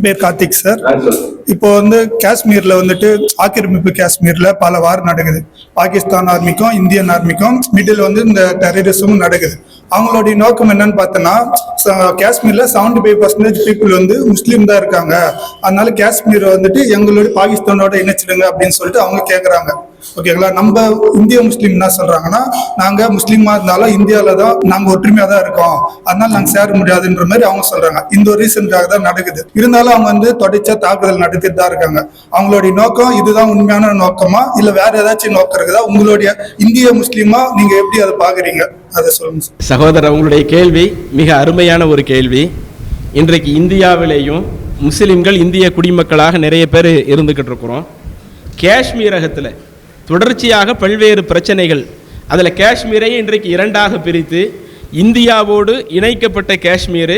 பேர் கார்த்திக் சார். இப்போ வந்து காஷ்மீர்ல வந்துட்டு ஆக்கிரமிப்பு காஷ்மீர்ல பல வார் நடக்குது. பாகிஸ்தான் ஆர்மிக்கும் இந்தியன் ஆர்மிக்கும் மிடில் வந்து இந்த டெரரிசமும் நடக்குது. அவங்களுடைய நோக்கம் என்னன்னு பார்த்தோன்னா ச- காஷ்மீர்ல செவன்டி ஃபைவ் பர்சன்டேஜ் பீப்புள் வந்து முஸ்லீம் தான் இருக்காங்க. அதனால காஷ்மீர் வந்துட்டு எங்களுடைய பாகிஸ்தானோட இணைச்சிடுங்க அப்படின்னு சொல்லிட்டு அவங்க கேட்குறாங்க ஓகேங்களா நம்ம இந்திய முஸ்லீம் என்ன சொல்றாங்கன்னா நாங்க முஸ்லீமா இருந்தாலும் இந்தியாவில தான் நாங்க ஒற்றுமையா தான் இருக்கோம். அதனால நாங்க சேர முடியாதுன்ற மாதிரி அவங்க சொல்றாங்க. இந்த ஒரு ரீசனுக்காக தான் நடக்குது. இருந்தாலும் அவங்க வந்து தொடர்ச்சியா தாக்குதல் நடத்திட்டு தான் இருக்காங்க. அவங்களுடைய நோக்கம் இதுதான் உண்மையான நோக்கமா? இல்ல வேற ஏதாச்சும் நோக்கம் இருக்குதா? உங்களுடைய இந்திய முஸ்லீமா? நீங்க எப்படி அதை பாக்குறீங்க அதை சொல்லுங்க சகோதரர் உங்களுடைய கேள்வி மிக அருமையான ஒரு கேள்வி. இன்றைக்கு இந்தியாவிலேயும் முஸ்லிம்கள் இந்திய குடிமக்களாக நிறைய பேர் இருந்துக்கிட்டு இருக்கிறோம். காஷ்மீரகத்தில் தொடர்ச்சியாக பல்வேறு பிரச்சனைகள். அதில் காஷ்மீரை இன்றைக்கு இரண்டாக பிரித்து இந்தியாவோடு இணைக்கப்பட்ட காஷ்மீர்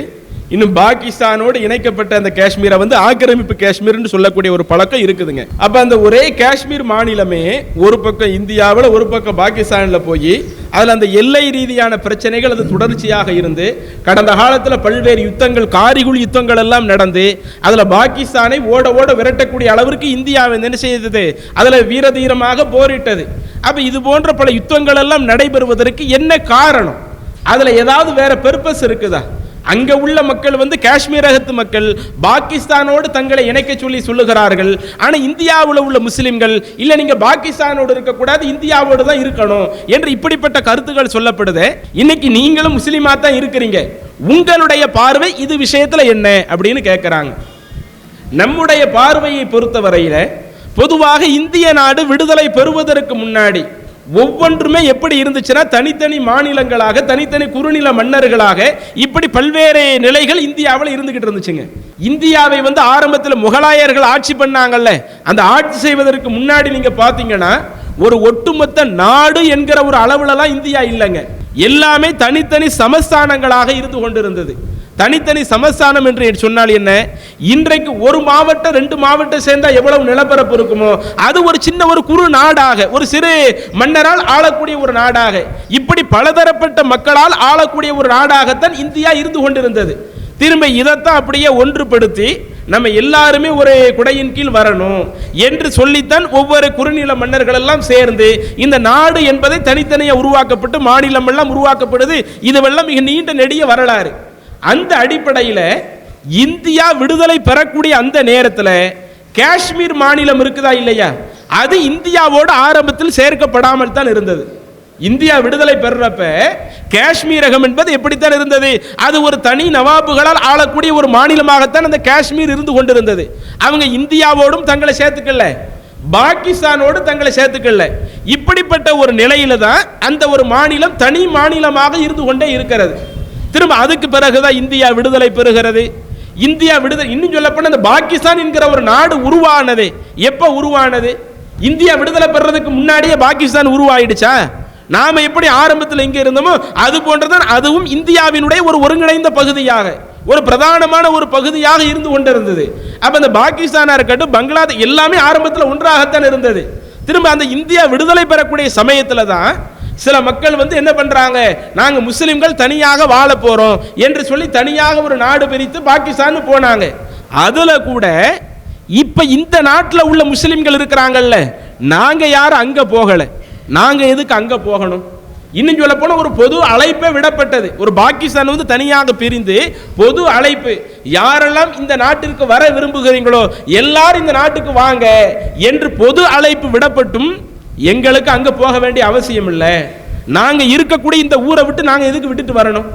இன்னும் பாகிஸ்தானோடு இணைக்கப்பட்ட அந்த காஷ்மீரை வந்து ஆக்கிரமிப்பு காஷ்மீர்னு சொல்லக்கூடிய ஒரு பழக்கம் இருக்குதுங்க. அப்போ அந்த ஒரே காஷ்மீர் மாநிலமே ஒரு பக்கம் இந்தியாவில் ஒரு பக்கம் பாகிஸ்தானில் போய் அதில் அந்த எல்லை ரீதியான பிரச்சனைகள் அது தொடர்ச்சியாக இருந்து கடந்த காலத்தில் பல்வேறு யுத்தங்கள் காரிகுள் யுத்தங்கள் எல்லாம் நடந்து அதில் பாகிஸ்தானை ஓட ஓட விரட்டக்கூடிய அளவிற்கு இந்தியா என்ன செய்தது? அதில் வீரதீரமாக போரிட்டது. அப்போ இது போன்ற பல யுத்தங்கள் எல்லாம் நடைபெறுவதற்கு என்ன காரணம்? அதில் ஏதாவது வேற பெர்பஸ் இருக்குதா? அங்கே உள்ள மக்கள் வந்து காஷ்மீரகத்து மக்கள் பாகிஸ்தானோடு தங்களை இணைக்க சொல்லி சொல்லுகிறார்கள். ஆனால் இந்தியாவில் உள்ள முஸ்லிம்கள் இல்லை நீங்கள் பாகிஸ்தானோடு இருக்கக்கூடாது இந்தியாவோடு தான் இருக்கணும் என்று இப்படிப்பட்ட கருத்துக்கள் சொல்லப்படுது இன்னைக்கு நீங்களும் முஸ்லீமாக தான் இருக்கிறீங்க. உங்களுடைய பார்வை இது விஷயத்தில் என்ன அப்படின்னு கேட்குறாங்க நம்முடைய பார்வையை பொறுத்தவரையில் பொதுவாக இந்திய நாடு விடுதலை பெறுவதற்கு முன்னாடி ஒவ்வொன்றுமே எப்படி இருந்துச்சுன்னா தனித்தனி மாநிலங்களாக தனித்தனி குறுநில மன்னர்களாக இப்படி பல்வேறு நிலைகள் இந்தியாவில் இருந்துகிட்டு இருந்துச்சுங்க. இந்தியாவை வந்து ஆரம்பத்தில் முகலாயர்கள் ஆட்சி பண்ணாங்கல்ல அந்த ஆட்சி செய்வதற்கு முன்னாடி நீங்கள் பார்த்தீங்கன்னா ஒரு ஒட்டுமொத்த நாடு என்கிற ஒரு அளவுலலாம் இந்தியா இல்லைங்க. எல்லாமே தனித்தனி சமஸ்தானங்களாக இருந்து கொண்டிருந்தது. தனித்தனி சமஸ்தானம் என்று சொன்னால் என்ன? இன்றைக்கு ஒரு மாவட்டம் ரெண்டு மாவட்டம் சேர்ந்தா எவ்வளவு நிலப்பரப்பு இருக்குமோ? அது ஒரு சின்ன ஒரு குறு நாடாக ஒரு சிறு மன்னரால் ஆளக்கூடிய ஒரு நாடாக. இப்படி பலதரப்பட்ட மக்களால் ஆளக்கூடிய ஒரு நாடாகத்தான் இந்தியா இருந்து கொண்டிருந்தது. திரும்ப இதைத்தான் அப்படியே ஒன்றுபடுத்தி நம்ம எல்லாருமே ஒரு குடையின் கீழ் வரணும் என்று சொல்லித்தான் ஒவ்வொரு குறுநில மன்னர்கள் எல்லாம் சேர்ந்து இந்த நாடு என்பதை தனித்தனியாக உருவாக்கப்பட்டு மாநிலம் எல்லாம் உருவாக்கப்படுது. இதுவெல்லாம் மிக நீண்ட நெடிய வரலாறு. அந்த அடிப்படையில் இந்தியா விடுதலை பெறக்கூடிய அந்த நேரத்தில் காஷ்மீர் மாநிலம் இருக்குதா இல்லையா? அது இந்தியாவோடு ஆரம்பத்தில் சேர்க்கப்படாமல் தான் இருந்தது. இந்தியா விடுதலை பெறுறப்ப காஷ்மீரகம் என்பது எப்படித்தான் இருந்தது? அது ஒரு தனி நவாபுகளால் ஆளக்கூடிய ஒரு மாநிலமாகத்தான் அந்த காஷ்மீர் இருந்து கொண்டிருந்தது. அவங்க இந்தியாவோடும் தங்களை சேர்த்துக்கல. பாகிஸ்தானோடு தங்களை சேர்த்துக்கல. இப்படிப்பட்ட ஒரு நிலையில தான் அந்த ஒரு மாநிலம் தனி மாநிலமாக இருந்து கொண்டே இருக்கிறது. திரும்ப அதுக்கு பிறகுதான் இந்தியா விடுதலை பெறுகிறது. இந்தியா விடுதலை இன்னும் சொல்லப்போனால் இந்த பாகிஸ்தான் என்கிற ஒரு நாடு உருவானது. எப்போ உருவானது? இந்தியா விடுதலை பெறதுக்கு முன்னாடியே பாகிஸ்தான் உருவாயிடுச்சா? நாம எப்படி ஆரம்பத்தில் எங்கே இருந்தோமோ அது போன்றதான் அதுவும் இந்தியாவினுடைய ஒரு ஒருங்கிணைந்த பகுதியாக ஒரு பிரதானமான ஒரு பகுதியாக இருந்து கொண்டிருந்தது. அப்ப இந்த பாகிஸ்தானா இருக்கட்டும் பங்களாதேஷ் எல்லாமே ஆரம்பத்தில் ஒன்றாகத்தான் இருந்தது. திரும்ப அந்த இந்தியா விடுதலை பெறக்கூடிய சமயத்துல தான் சில மக்கள் வந்து என்ன பண்றாங்க? நாங்க முஸ்லிம்கள் தனியாக வாழ போறோம் என்று சொல்லி தனியாக ஒரு நாடு பிரித்து பாகிஸ்தான் போனாங்க. அதுல கூட இப்ப இந்த நாட்டில் உள்ள முஸ்லிம்கள் இருக்கிறாங்கல்ல நாங்க யாரும் அங்க போகல. நாங்க எதுக்கு அங்க போகணும்? இன்னும் சொல்ல போனால் ஒரு பொது அழைப்பே விடப்பட்டது. ஒரு பாகிஸ்தான் வந்து தனியாக பிரிந்து பொது அழைப்பு யாரெல்லாம் இந்த நாட்டிற்கு வர விரும்புகிறீங்களோ எல்லாரும் இந்த நாட்டுக்கு வாங்க என்று பொது அழைப்பு விடப்பட்டும். எங்களுக்கு அங்கே போக வேண்டிய அவசியம் இல்லை. நாங்கள் இருக்கக்கூடிய இந்த ஊரை விட்டு நாங்கள் எதுக்கு விட்டுட்டு வரணும்?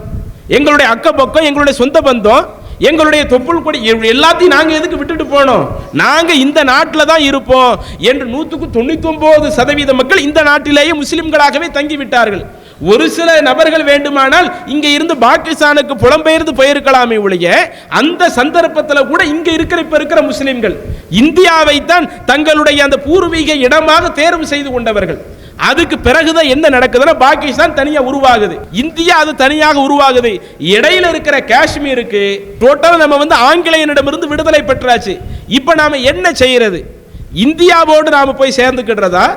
எங்களுடைய அக்கப்பக்கம் எங்களுடைய சொந்த பந்தம் எங்களுடைய தொப்புள் கொடி எல்லாத்தையும் நாங்கள் எதுக்கு விட்டுட்டு போனோம்? நாங்கள் இந்த நாட்டில் தான் இருப்போம் என்று நூற்றுக்கு தொண்ணூற்றி ஒன்பது சதவீத மக்கள் இந்த நாட்டிலேயே முஸ்லிம்களாகவே தங்கி விட்டார்கள் ஒரு சில நபர்கள் வேண்டுமானால் இங்க இருந்து பாகிஸ்தானுக்கு புலம்பெயர்ந்து போயிருக்கலாமே ஒழிய அந்த சந்தர்ப்பத்தில் கூட இங்கே இருக்கிற இப்போ இருக்கிற முஸ்லிம்கள் இந்தியாவை தான் தங்களுடைய அந்த பூர்வீக இடமாக தேர்வு செய்து கொண்டவர்கள். அதுக்கு பிறகுதான் என்ன நடக்குதுன்னா பாகிஸ்தான் தனியாக உருவாகுது. இந்தியா அது தனியாக உருவாகுது. இடையில இருக்கிற காஷ்மீருக்கு டோட்டலாக நம்ம வந்து ஆங்கிலேயனிடமிருந்து விடுதலை பெற்றாச்சு. இப்ப நாம என்ன செய்யறது? இந்தியாவோடு நாம போய் சேர்ந்துக்கிடுறதா?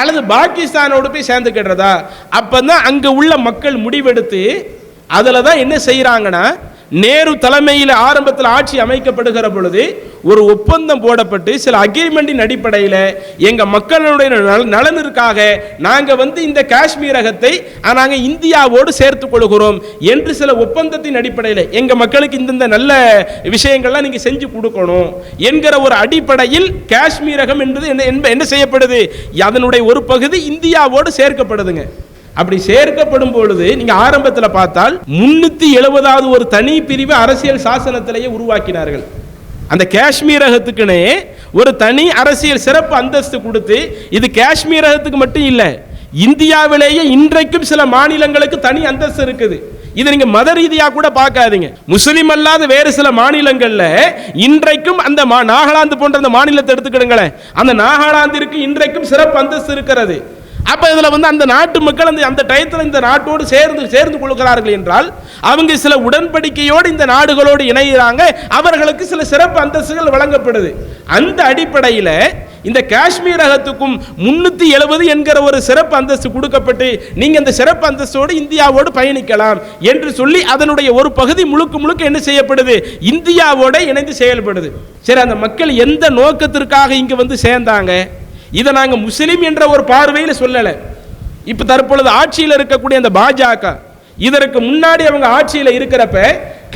அல்லது பாகிஸ்தானோடு போய் சேர்ந்துக்கிடுறதா அப்பதான் அங்க உள்ள மக்கள் முடிவெடுத்து அதில் தான் என்ன செய்கிறாங்கன்னா நேரு தலைமையில் ஆரம்பத்தில் ஆட்சி அமைக்கப்படுகிற பொழுது ஒரு ஒப்பந்தம் போடப்பட்டு சில அக்ரிமெண்டின் அடிப்படையில் எங்கள் மக்களுடைய நல- நலனிற்காக நாங்கள் வந்து இந்த காஷ்மீரகத்தை நாங்கள் இந்தியாவோடு சேர்த்து கொள்கிறோம் என்று சில ஒப்பந்தத்தின் அடிப்படையில் எங்கள் மக்களுக்கு இந்தந்த நல்ல விஷயங்கள்லாம் நீங்கள் செஞ்சு கொடுக்கணும் என்கிற ஒரு அடிப்படையில் காஷ்மீரகம் என்பது என்ன என்ன- என்ன செய்யப்படுது? அதனுடைய ஒரு பகுதி இந்தியாவோடு சேர்க்கப்படுதுங்க. அப்படி சேர்க்கப்படும் பொழுது நீங்க ஆரம்பத்தில் பார்த்தால் முன்னூத்தி எழுபதாவது ஒரு தனி பிரிவு அரசியல் சாசனத்திலேயே உருவாக்கினார்கள். அந்த காஷ்மீரகத்துக்குனே ஒரு தனி அரசியல் சிறப்பு அந்தஸ்து கொடுத்து இது காஷ்மீரகத்துக்கு மட்டும் இல்லை இந்தியாவிலேயே இன்றைக்கும் சில மாநிலங்களுக்கு தனி அந்தஸ்து இருக்குது. இதை நீங்க மத ரீதியா கூட பார்க்காதீங்க. முஸ்லீம் அல்லாத வேறு சில மாநிலங்கள்ல இன்றைக்கும் அந்த மா- நாகாலாந்து போன்ற அந்த மாநிலத்தை எடுத்துக்கிடுங்களேன். அந்த நாகாலாந்திற்கு இன்றைக்கும் சிறப்பு அந்தஸ்து இருக்கிறது. அப்போ இதில் வந்து அந்த நாட்டு மக்கள் அந்த அந்த டயத்தில் இந்த நாட்டோடு சேர்ந்து சேர்ந்து கொள்கிறார்கள் என்றால் அவங்க சில உடன்படிக்கையோடு இந்த நாடுகளோடு இணைகிறாங்க அவர்களுக்கு சில சிறப்பு அந்தஸ்துகள் வழங்கப்படுது. அந்த அடிப்படையில் இந்த காஷ்மீரகத்துக்கும் முன்னூற்றி எழுபது என்கிற ஒரு சிறப்பு அந்தஸ்து கொடுக்கப்பட்டு நீங்கள் அந்த சிறப்பு அந்தஸ்தோடு இந்தியாவோடு பயணிக்கலாம் என்று சொல்லி அதனுடைய ஒரு பகுதி முழுக்க முழுக்க என்ன செய்யப்படுது? இந்தியாவோட இணைந்து செயல்படுது. சரி அந்த மக்கள் எந்த நோக்கத்திற்காக இங்கே வந்து சேர்ந்தாங்க? இதை நாங்கள் முஸ்லீம் என்ற ஒரு பார்வையில் சொல்லலை. இப்போ தற்பொழுது ஆட்சியில் இருக்கக்கூடிய அந்த பாஜக இதற்கு முன்னாடி அவங்க ஆட்சியில் இருக்கிறப்ப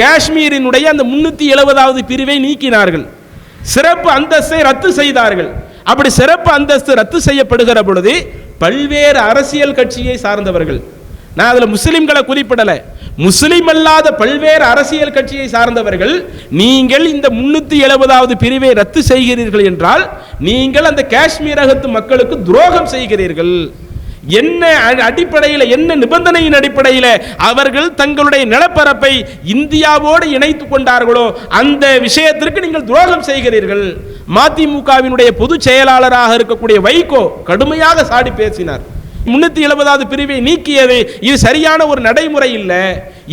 காஷ்மீரினுடைய அந்த முன்னூற்றி எழுபதாவது பிரிவை நீக்கினார்கள். சிறப்பு அந்தஸ்தை ரத்து செய்தார்கள். அப்படி சிறப்பு அந்தஸ்து ரத்து செய்யப்படுகிற பொழுது பல்வேறு அரசியல் கட்சியை சார்ந்தவர்கள் நான் அதில் முஸ்லீம்களை குறிப்பிடலை முஸ்லீம் அல்லாத பல்வேறு அரசியல் கட்சியை சார்ந்தவர்கள் நீங்கள் இந்த முன்னூற்றி எழுபதாவது பிரிவை ரத்து செய்கிறீர்கள் என்றால் நீங்கள் அந்த காஷ்மீரகத்து மக்களுக்கு துரோகம் செய்கிறீர்கள். என்ன அடிப்படையில் என்ன நிபந்தனையின் அடிப்படையில் அவர்கள் தங்களுடைய நிலப்பரப்பை இந்தியாவோடு இணைத்து கொண்டார்களோ அந்த விஷயத்திற்கு நீங்கள் துரோகம் செய்கிறீர்கள். மதிமுகவினுடைய பொதுச் செயலாளராக இருக்கக்கூடிய வைகோ கடுமையாக சாடி பேசினார். முன்னூற்றி எழுபதாவது பிரிவை நீக்கியது. இது சரியான ஒரு நடைமுறை இல்லை.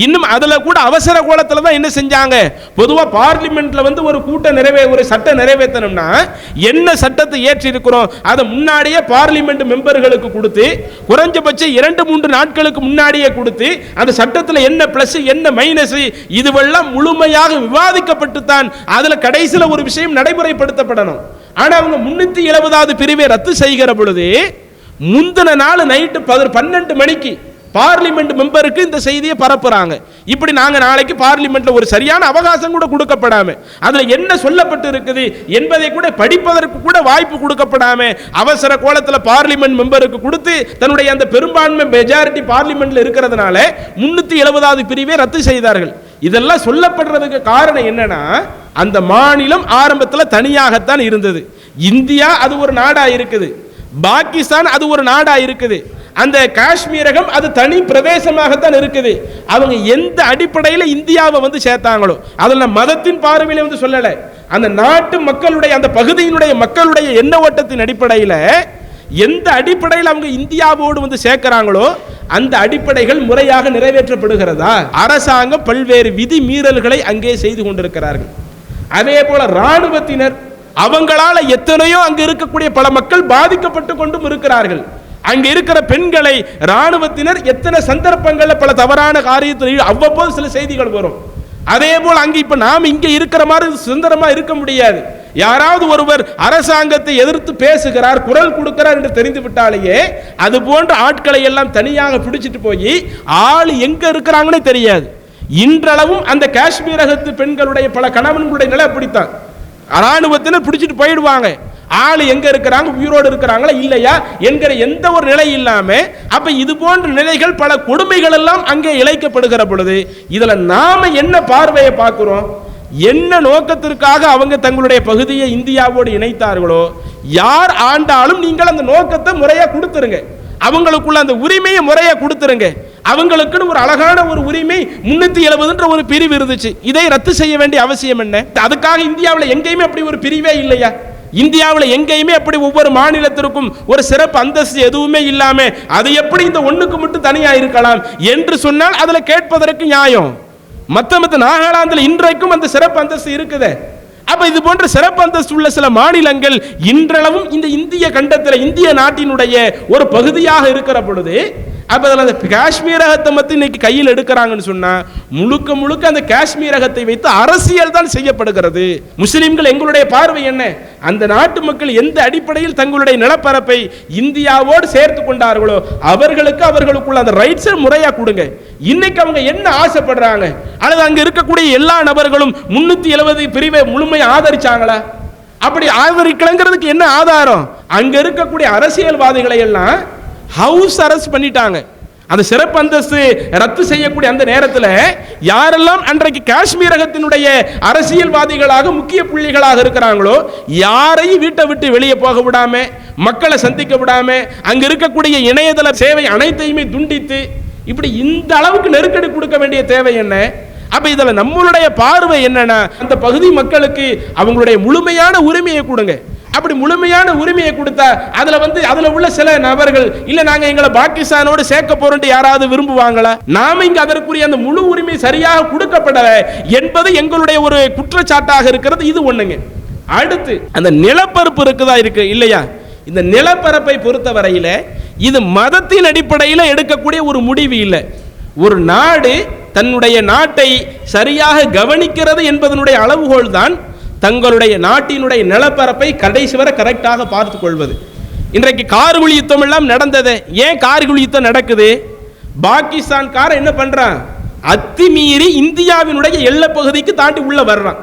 இன்னும் அதில் கூட அவசர கோலத்தில் தான் என்ன செஞ்சாங்க? பொதுவாக பார்லிமெண்ட்டில் வந்து ஒரு கூட்ட நிறைவே ஒரு சட்டம் நிறைவேற்றணும்னா என்ன சட்டத்தை ஏற்றி இருக்கிறோம் அதை முன்னாடியே பார்லிமெண்ட் மெம்பர்களுக்கு கொடுத்து குறைஞ்சபட்சம் இரண்டு மூன்று நாட்களுக்கு முன்னாடியே கொடுத்து அந்த சட்டத்தில் என்ன ப்ளஸ் என்ன மைனஸ் இதுவெல்லாம் முழுமையாக விவாதிக்கப்பட்டு தான் அதில் கடைசியில் ஒரு விஷயம் நடைமுறைப்படுத்தப்படணும். ஆனால் அவங்க முன்னூற்றி எழுபதாவது பிரிவை ரத்து செய்கிற பொழுது முந்தின நாள் நைட்டு பதிர் பன்னெண்டு மணிக்கு பார்லிமெண்ட் மெம்பருக்கு இந்த செய்தியை பரப்புறாங்க. இப்படி நாங்கள் நாளைக்கு பார்லிமெண்ட்ல ஒரு சரியான அவகாசம் கூட கொடுக்கப்படாம அதில் என்ன சொல்லப்பட்டு இருக்குது என்பதை கூட படிப்பதற்கு கூட வாய்ப்பு கொடுக்கப்படாம அவசர கோலத்தில் பார்லிமெண்ட் மெம்பருக்கு கொடுத்து தன்னுடைய அந்த பெரும்பான்மை மெஜாரிட்டி பார்லிமெண்ட்ல இருக்கிறதுனால முன்னூத்தி எழுபதாவது பிரிவை ரத்து செய்தார்கள். இதெல்லாம் சொல்லப்படுறதுக்கு காரணம் என்னன்னா அந்த மாநிலம் ஆரம்பத்தில் தனியாகத்தான் இருந்தது. இந்தியா அது ஒரு நாடா இருக்குது. பாகிஸ்தான் அது ஒரு நாடா இருக்குது. அந்த காஷ்மீரகம் அது தனி பிரதேசமாகத்தான் இருக்குது. அவங்க எந்த அடிப்படையில் இந்தியாவை வந்து சேர்த்தாங்களோ அதில் நான் மதத்தின் பார்வையில வந்து சொல்லலை. அந்த நாட்டு மக்களுடைய அந்த பகுதியினுடைய மக்களுடைய எண்ண ஓட்டத்தின் அடிப்படையில் எந்த அடிப்படையில் அவங்க இந்தியாவோடு வந்து சேர்க்கிறாங்களோ அந்த அடிப்படைகள் முறையாக நிறைவேற்றப்படுகிறதா? அரசாங்கம் பல்வேறு விதி மீறல்களை அங்கே செய்து கொண்டிருக்கிறார்கள். அதே போல ராணுவத்தினர் அவங்களால எத்தனையோ அங்கு இருக்கக்கூடிய பல மக்கள் பாதிக்கப்பட்டு கொண்டும் இருக்கிறார்கள். அங்க இருக்கிற பெண்களை ராணுவத்தினர் எத்தனை சந்தர்ப்பங்கள்ல பல தவறான காரியத்தில் அவ்வப்போது சில செய்திகள் வரும். அதே போல் அங்க இப்ப நாம் இங்க இருக்கிற மாதிரி சுதந்திரமா இருக்க முடியாது. யாராவது ஒருவர் அரசாங்கத்தை எதிர்த்து பேசுகிறார் குரல் கொடுக்கிறார் என்று தெரிந்து விட்டாலேயே அது போன்ற ஆட்களை எல்லாம் தனியாக பிடிச்சிட்டு போய் ஆள் எங்க இருக்கிறாங்கன்னே தெரியாது. இன்றளவும் அந்த காஷ்மீரகத்து பெண்களுடைய பல கணவன்களுடைய நிலை அப்படித்தான். ராணுவத்தினர் பிடிச்சிட்டு போயிடுவாங்க. ஆள் எங்க இருக்கிறாங்க உயிரோடு இருக்கிறாங்களா இல்லையா என்கிற எந்த ஒரு நிலை இல்லாம அப்ப இது போன்ற நிலைகள் பல கொடுமைகள் எல்லாம் அங்கே இழைக்கப்படுகிற பொழுது இதுல நாம என்ன பார்வையை பார்க்கிறோம்? என்ன நோக்கத்திற்காக அவங்க தங்களுடைய பகுதியை இந்தியாவோடு இணைத்தார்களோ யார் ஆண்டாலும் நீங்கள் அந்த நோக்கத்தை முறையா கொடுத்துருங்க. அவங்களுக்குள்ள அந்த உரிமையை முறையா கொடுத்துருங்க. அவங்களுக்குன்னு ஒரு அழகான ஒரு உரிமை முன்னூத்தி எழுபதுன்ற ஒரு பிரிவு இருந்துச்சு. இதை ரத்து செய்ய வேண்டிய அவசியம் என்ன? அதுக்காக இந்தியாவில் எங்கேயுமே அப்படி ஒரு பிரிவே இல்லையா? இந்தியாவில் எங்கேயுமே அப்படி ஒவ்வொரு மாநிலத்திற்கும் ஒரு சிறப்பு அந்தஸ்து எதுவுமே இல்லாம அது எப்படி இந்த ஒண்ணுக்கு மட்டும் தனியா இருக்கலாம் என்று சொன்னால் அதுல கேட்பதற்கு நியாயம். மத்த மத்த நாகாலாந்தில் இன்றைக்கும் அந்த சிறப்பு அந்தஸ்து இருக்குதே. அப்ப இது போன்ற சிறப்பு அந்தஸ்து உள்ள சில மாநிலங்கள் இன்றளவும் இந்த இந்திய கண்டத்தில் இந்திய நாட்டினுடைய ஒரு பகுதியாக இருக்கிற பொழுது அப்போ அதில் அந்த காஷ்மீரகத்தை மட்டும் இன்னைக்கு கையில் எடுக்கிறாங்கன்னு சொன்னால் முழுக்க முழுக்க அந்த காஷ்மீரகத்தை வைத்து அரசியல் தான் செய்யப்படுகிறது. முஸ்லீம்கள் எங்களுடைய பார்வை என்ன? அந்த நாட்டு மக்கள் எந்த அடிப்படையில் தங்களுடைய நிலப்பரப்பை இந்தியாவோடு சேர்த்து கொண்டார்களோ அவர்களுக்கு அவர்களுக்குள்ள அந்த ரைட்ஸை முறையாக கொடுங்க. இன்னைக்கு அவங்க என்ன ஆசைப்படுறாங்க? அல்லது அங்கே இருக்கக்கூடிய எல்லா நபர்களும் முந்நூற்றி எழுபது பிரிவை முழுமையை ஆதரிச்சாங்களா? அப்படி ஆதரிக்கலங்கிறதுக்கு என்ன ஆதாரம்? அங்கே இருக்கக்கூடிய அரசியல்வாதிகளை எல்லாம் ஹவுஸ் அரெஸ்ட் பண்ணிட்டாங்க. அந்த சிறப்பு அந்தஸ்து ரத்து செய்யக்கூடிய அந்த நேரத்தில் யாரெல்லாம் அன்றைக்கு காஷ்மீரகத்தினுடைய அரசியல்வாதிகளாக முக்கிய புள்ளிகளாக இருக்கிறாங்களோ யாரையும் வீட்டை விட்டு வெளியே போக விடாம மக்களை சந்திக்க விடாம அங்க இருக்கக்கூடிய இணையதள சேவை அனைத்தையுமே துண்டித்து இப்படி இந்த அளவுக்கு நெருக்கடி கொடுக்க வேண்டிய தேவை என்ன? அப்ப இதில் நம்மளுடைய பார்வை என்னன்னா அந்த பகுதி மக்களுக்கு அவங்களுடைய முழுமையான உரிமையை கொடுங்க. அப்படி முழுமையான உரிமையை கொடுத்தா அதுல வந்து அதுல உள்ள சில நபர்கள் இல்ல நாங்க எங்களை பாகிஸ்தானோடு சேர்க்க போறோம் யாராவது விரும்புவாங்களா? நாம இங்க அதற்குரிய அந்த முழு உரிமை சரியாக கொடுக்கப்படல என்பது எங்களுடைய ஒரு குற்றச்சாட்டாக இருக்கிறது. இது ஒண்ணுங்க. அடுத்து அந்த நிலப்பரப்பு இருக்குதா இருக்கு? இல்லையா? இந்த நிலப்பரப்பை பொறுத்த வரையில இது மதத்தின் அடிப்படையில் எடுக்கக்கூடிய ஒரு முடிவு இல்லை. ஒரு நாடு தன்னுடைய நாட்டை சரியாக கவனிக்கிறது என்பதனுடைய அளவுகோல் தான் தங்களுடைய நாட்டினுடைய நிலப்பரப்பை கடைசி வரை கரெக்டாக பார்த்து கொள்வது. இன்றைக்கு கார்குழி யுத்தம் எல்லாம் நடந்தது. ஏன் கார்குழி யுத்தம் நடக்குது? பாகிஸ்தான்காரன் என்ன பண்ணுறான் அத்துமீறி இந்தியாவினுடைய எல்லைப்பகுதிக்கு தாண்டி உள்ளே வர்றான்.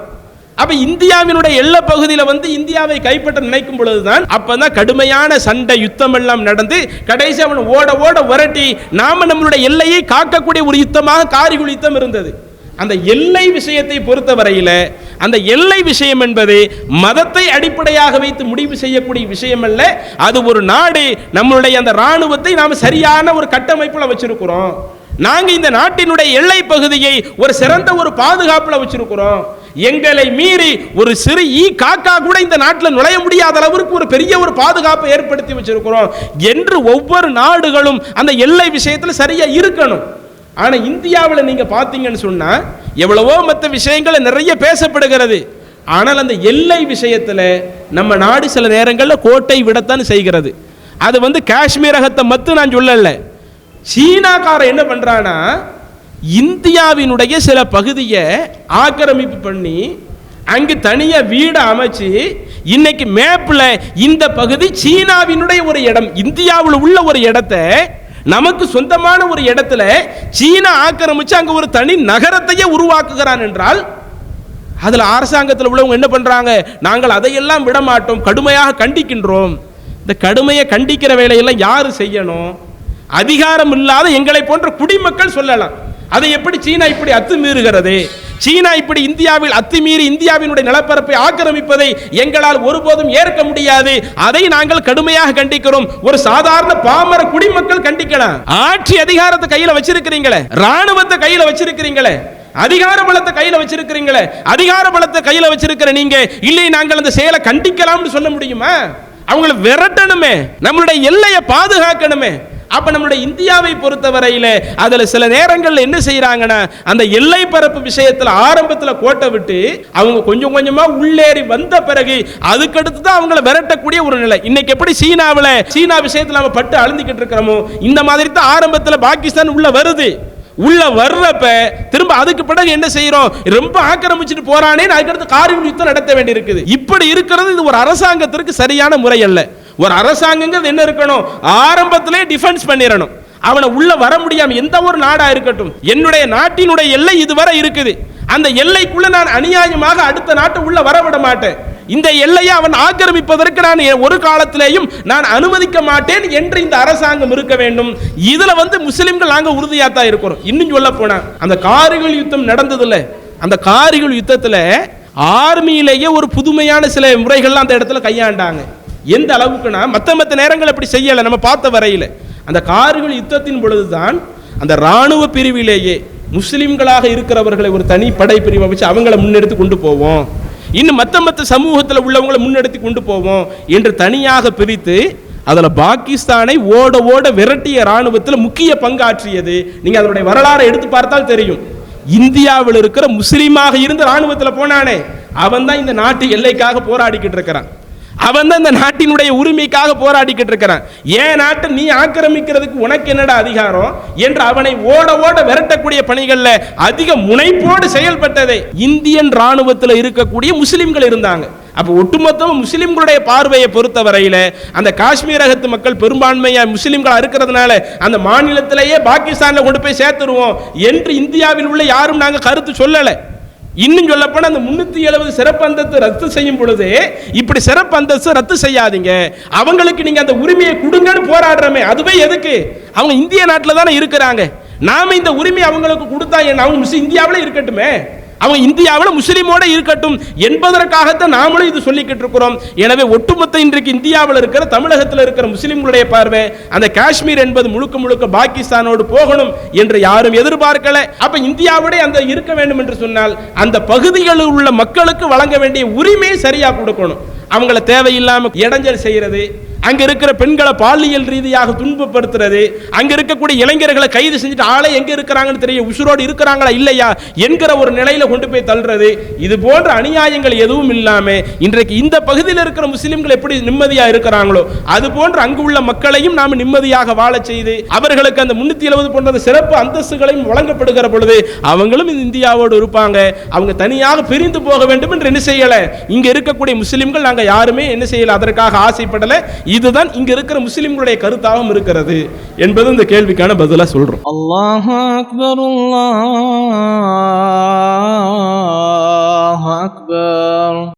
அப்போ இந்தியாவினுடைய எல்லை பகுதியில் வந்து இந்தியாவை கைப்பற்ற நினைக்கும் பொழுது தான் அப்போ தான் கடுமையான சண்டை யுத்தம் எல்லாம் நடந்து கடைசி அவன் ஓட ஓட உரட்டி நாம நம்மளுடைய எல்லையை காக்கக்கூடிய ஒரு யுத்தமாக காரிகுள் யுத்தம் இருந்தது. அந்த எல்லை விஷயத்தை பொறுத்தவரையில் அந்த எல்லை விஷயம் என்பது மதத்தை அடிப்படையாக வைத்து முடிவு செய்யக்கூடிய விஷயம் அல்ல அது ஒரு நாடு நம்மளுடைய அந்த ராணுவத்தை நாம் சரியான ஒரு கட்டமைப்பில் வச்சிருக்கிறோம். நாங்கள் இந்த நாட்டினுடைய எல்லை பகுதியை ஒரு சிறந்த ஒரு பாதுகாப்பில் வச்சிருக்கிறோம். எங்களை மீறி ஒரு சிறு ஈ காக்கா கூட இந்த நாட்டில் நுழைய முடியாத அளவிற்கு ஒரு பெரிய ஒரு பாதுகாப்பை ஏற்படுத்தி வச்சிருக்கிறோம். என்று ஒவ்வொரு நாடுகளும் அந்த எல்லை விஷயத்தில் சரியாக இருக்கணும். ஆனால் இந்தியாவில் நீங்கள் பார்த்தீங்கன்னு சொன்னால் எவ்வளவோ மற்ற விஷயங்கள் நிறைய பேசப்படுகிறது. ஆனால் அந்த எல்லை விஷயத்தில் நம்ம நாடு சில நேரங்களில் கோட்டை விடத்தான் செய்கிறது. அது வந்து காஷ்மீரகத்தை மட்டும் நான் சொல்லலை. சீனாக்காரன் என்ன பண்ணுறான்னா இந்தியாவினுடைய சில பகுதியை ஆக்கிரமிப்பு பண்ணி அங்கு தனியாக வீடை அமைச்சு இன்னைக்கு மேப்பில் இந்த பகுதி சீனாவினுடைய ஒரு இடம் இந்தியாவில் உள்ள ஒரு இடத்தை நமக்கு சொந்தமான ஒரு இடத்துல சீனா ஆக்கிரமிச்சு அங்கே ஒரு தனி நகரத்தையே உருவாக்குகிறான் என்றால் அதில் அரசாங்கத்தில் உள்ளவங்க என்ன பண்ணுறாங்க நாங்கள் அதையெல்லாம் விட மாட்டோம் கடுமையாக கண்டிக்கின்றோம். இந்த கடுமையை கண்டிக்கிற வேலையெல்லாம் யார் செய்யணும்? அதிகாரம் இல்லாத எங்களை போன்ற குடிமக்கள் சொல்லலாம். அதை எப்படி சீனா இப்படி அத்துமீறுகிறது? சீனா இப்படி இந்தியாவில் அத்துமீறி இந்தியாவினுடைய நிலப்பரப்பை ஆக்கிரமிப்பதை எங்களால் ஒருபோதும் ஏற்க முடியாது. அதை நாங்கள் கடுமையாக கண்டிக்கிறோம். ஒரு சாதாரண பாமர குடிமக்கள் கண்டிக்கலாம். ஆட்சி அதிகாரத்தை கையில வச்சிருக்கிறீங்களே. ராணுவத்தை கையில வச்சிருக்கிறீங்களே. அதிகார பலத்தை கையில வச்சிருக்கிறீங்களே. அதிகார பலத்தை கையில வச்சிருக்கிற நீங்க இல்லை நாங்கள் அந்த செயலை கண்டிக்கலாம்னு சொல்ல முடியுமா? அவங்கள விரட்டணுமே. நம்மளுடைய எல்லையை பாதுகாக்கணுமே. அப்ப நம்மளுடைய இந்தியாவை பொறுத்தவரையில அதுல சில நேரங்கள்ல என்ன செய்யறாங்கன்னா அந்த எல்லை பரப்பு விஷயத்துல ஆரம்பத்துல கோட்டை விட்டு அவங்க கொஞ்சம் கொஞ்சமா உள்ளேறி வந்த பிறகு அதுக்கடுத்து தான் அவங்கள விரட்டக்கூடிய ஒரு நிலை. இன்னைக்கு எப்படி சீனாவில் சீனா விஷயத்துல நம்ம பட்டு அழுந்திக்கிட்டு இருக்கிறோமோ இந்த மாதிரி தான் ஆரம்பத்துல பாகிஸ்தான் உள்ள வருது. உள்ள வர்றப்ப திரும்ப அதுக்கு பிறகு என்ன செய்யறோம் ரொம்ப ஆக்கிரமிச்சுட்டு போறானே அதுக்கடுத்து காரியம் யுத்தம் நடத்த வேண்டியிருக்குது. இப்படி இருக்கிறது இது ஒரு அரசாங்கத்திற்கு சரியான முறை அல்ல. ஒரு அரசாங்கங்கிறது என்ன இருக்கணும்? ஆரம்பத்திலே டிஃபென்ஸ் பண்ணிடணும் அவனை உள்ள வர முடியாம எந்த ஒரு நாடா இருக்கட்டும். என்னுடைய நாட்டினுடைய எல்லை இதுவரை இருக்குது. அந்த எல்லைக்குள்ள நான் அநியாயமாக அடுத்த நாட்டை உள்ள வரவிட மாட்டேன். இந்த எல்லையை அவன் ஆக்கிரமிப்பதற்கு நான் ஒரு காலத்திலேயும் நான் அனுமதிக்க மாட்டேன் என்று இந்த அரசாங்கம் இருக்க வேண்டும். இதுல வந்து முஸ்லிம்கள் நாங்கள் உறுதியாக தான் இருக்கிறோம். இன்னும் சொல்ல போனா அந்த காரிகள் யுத்தம் நடந்ததுல அந்த காரிகள் யுத்தத்துல ஆர்மியிலேயே ஒரு புதுமையான சில முறைகள்லாம் அந்த இடத்துல கையாண்டாங்க. எந்த அளவுக்குன்னா மற்ற மற்ற நேரங்கள் அப்படி செய்யலை நம்ம பார்த்த வரையில். அந்த கார்கள் யுத்தத்தின் பொழுதுதான் அந்த ராணுவ பிரிவிலேயே முஸ்லீம்களாக இருக்கிறவர்களை ஒரு தனி படை பிரிவை வச்சு அவங்கள முன்னெடுத்து கொண்டு போவோம். இன்னும் மற்ற மற்ற சமூகத்தில் உள்ளவங்களை முன்னெடுத்து கொண்டு போவோம் என்று தனியாக பிரித்து அதில் பாகிஸ்தானை ஓட ஓட விரட்டிய ராணுவத்தில் முக்கிய பங்காற்றியது. நீங்கள் அதனுடைய வரலாறை எடுத்து பார்த்தால் தெரியும். இந்தியாவில் இருக்கிற முஸ்லீமாக இருந்து ராணுவத்தில் போனானே. அவன் தான் இந்த நாட்டு எல்லைக்காக போராடிக்கிட்டு இருக்கிறான். அவன் தான் இந்த நாட்டினுடைய உரிமைக்காக போராடிக்கிட்டு இருக்கிறான். ஏன் நாட்டை நீ ஆக்கிரமிக்கிறதுக்கு உனக்கு என்னடா அதிகாரம்? என்று அவனை ஓட ஓட விரட்டக்கூடிய பணிகளில் அதிக முனைப்போடு செயல்பட்டதை இந்தியன் ராணுவத்தில் இருக்கக்கூடிய முஸ்லிம்கள் இருந்தாங்க. அப்போ ஒட்டுமொத்தம் முஸ்லிம்களுடைய பார்வையை பொறுத்தவரையில அந்த காஷ்மீரகத்து மக்கள் பெரும்பான்மையா முஸ்லிம்களாக இருக்கிறதுனால அந்த மாநிலத்திலேயே பாகிஸ்தானில் கொண்டு போய் சேர்த்துருவோம் என்று இந்தியாவில் உள்ள யாரும் நாங்கள் கருத்து சொல்லலை. இன்னும் சொல்லப்போனால் அந்த முந்நூற்றி எழுபது சிறப்பு அந்தஸ்து ரத்து செய்யும் பொழுது இப்படி சிறப்பு அந்தஸ்து ரத்து செய்யாதீங்க. அவங்களுக்கு நீங்கள் அந்த உரிமையை கொடுங்கன்னு போராடுறமே அதுவே எதுக்கு? அவங்க இந்திய நாட்டில் தானே இருக்கிறாங்க. நாம இந்த உரிமை அவங்களுக்கு கொடுத்தா என்ன? அவங்க மிஸ் இந்தியாவில் இருக்கட்டுமே. அவங்க இந்தியாவில் முஸ்லீமோட இருக்கட்டும் என்பதற்காகத்தான் நாமளும் இது சொல்லிக்கிட்டு இருக்கிறோம். எனவே ஒட்டுமொத்த இன்றைக்கு இந்தியாவில் இருக்கிற தமிழகத்தில் இருக்கிற முஸ்லீம்களுடைய பார்வை அந்த காஷ்மீர் என்பது முழுக்க முழுக்க பாகிஸ்தானோடு போகணும் என்று யாரும் எதிர்பார்க்கல. அப்ப இந்தியாவோட அந்த இருக்க வேண்டும் என்று சொன்னால் அந்த பகுதிகளில் உள்ள மக்களுக்கு வழங்க வேண்டிய உரிமையை சரியா கொடுக்கணும். அவங்கள தேவையில்லாம இடைஞ்சல் செய்யறது அங்க இருக்கிற பெண்களை பாலியல் ரீதியாக துன்பப்படுத்துறது அங்க இருக்கக்கூடிய இளைஞர்களை கைது செஞ்சுட்டு ஆளே எங்க இருக்கிறாங்கன்னு தெரிய உசுரோடு இருக்கிறாங்களா இல்லையா என்கிற ஒரு நிலையில கொண்டு போய் தள்ளுறது. இது போன்ற அநியாயங்கள் எதுவும் இல்லாமல் இன்றைக்கு இந்த பகுதியில் இருக்கிற முஸ்லிம்கள் எப்படி நிம்மதியா இருக்கிறாங்களோ அது போன்று அங்கு உள்ள மக்களையும் நாம் நிம்மதியாக வாழச் செய்து அவர்களுக்கு அந்த முன்னூத்தி எழுபது போன்ற சிறப்பு அந்தஸ்துகளையும் வழங்கப்படுகிற பொழுது அவங்களும் இந்தியாவோடு இருப்பாங்க. அவங்க தனியாக பிரிந்து போக வேண்டும் என்று என்ன செய்யலை? இங்க இருக்கக்கூடிய முஸ்லிம்கள் நாங்கள் யாருமே என்ன செய்யல அதற்காக ஆசைப்படல. இதுதான் இங்க இருக்கிற முஸ்லிம்களுடைய கருத்தாகவும் இருக்கிறது என்பது இந்த கேள்விக்கான பதில சொல்றோம். அல்லாஹ் அக்பர் அல்லாஹ் அக்பர்.